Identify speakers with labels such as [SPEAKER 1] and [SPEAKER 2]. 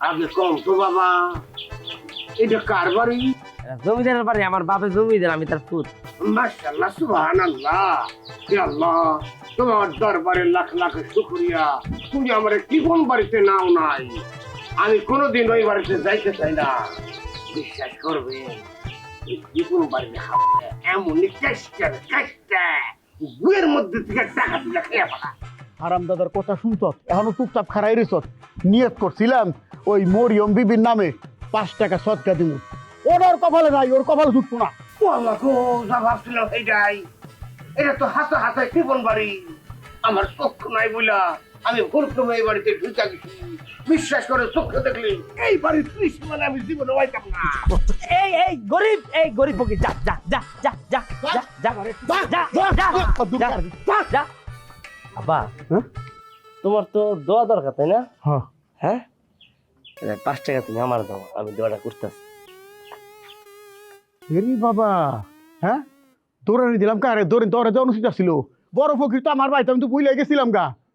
[SPEAKER 1] আগে কম তো বাবা। এটা কার বাড়ি?
[SPEAKER 2] জমিদারের বাড়ি আমার বাপের জমিদার আমি তার পুত।
[SPEAKER 1] মাশাআল্লাহ সুবহানাল্লাহ। আল্লাহ তোমার দরবারে লাখ লাখ শুকরিয়া। তুমি আমার জীবন বাড়িতে নাও নাই। আমি কোনোদিন ওই বাড়িতে যাইতে চাই না। বিশ্বাস করবে জীবন বাড়িতে এমন চেষ্টা চেষ্টা গুয়ের মধ্যে থেকে টাকা তুলে খেয়ে ফেলা।
[SPEAKER 3] হারাম দাদার কথা শুনত এখনও চুপচাপ খারাই রেছত নিয়ত করছিলাম ওই মরিয়ম বিবির নামে পাঁচ টাকা সৎকা দিব ওর ওর কপালে নাই ওর কপালে ঢুকবো না
[SPEAKER 1] ভাবছিলাম এইটাই এটা তো হাতে হাতে জীবন বাড়ি আমার চক্ষু নাই বইলা আমি ভুলক্রমে এই বাড়িতে ঢুকা গেছি বিশ্বাস করে চক্ষু দেখলে এই বাড়ির ত্রিশ মানে আমি জীবনে পাইতাম না
[SPEAKER 2] এই এই গরিব এই গরিব যা যা যা যা যা যা যা যা যা যা যা যা আব্বা
[SPEAKER 3] হ্যাঁ?
[SPEAKER 2] তোমার তো দোয়া দরকার তাই না?
[SPEAKER 3] হ্যাঁ।
[SPEAKER 2] হ্যাঁ? পাঁচ টাকা তুমি আমার দাও আমি দোয়াটা করতেছি।
[SPEAKER 3] এরি বাবা হ্যাঁ? দৌড়ানি দিলাম কারে? দৌড়ে দৌড়ে উচিত ছিল। বড় ফকির তো আমার বাড়িতে আমি তো বুঝলে গেছিলাম গা।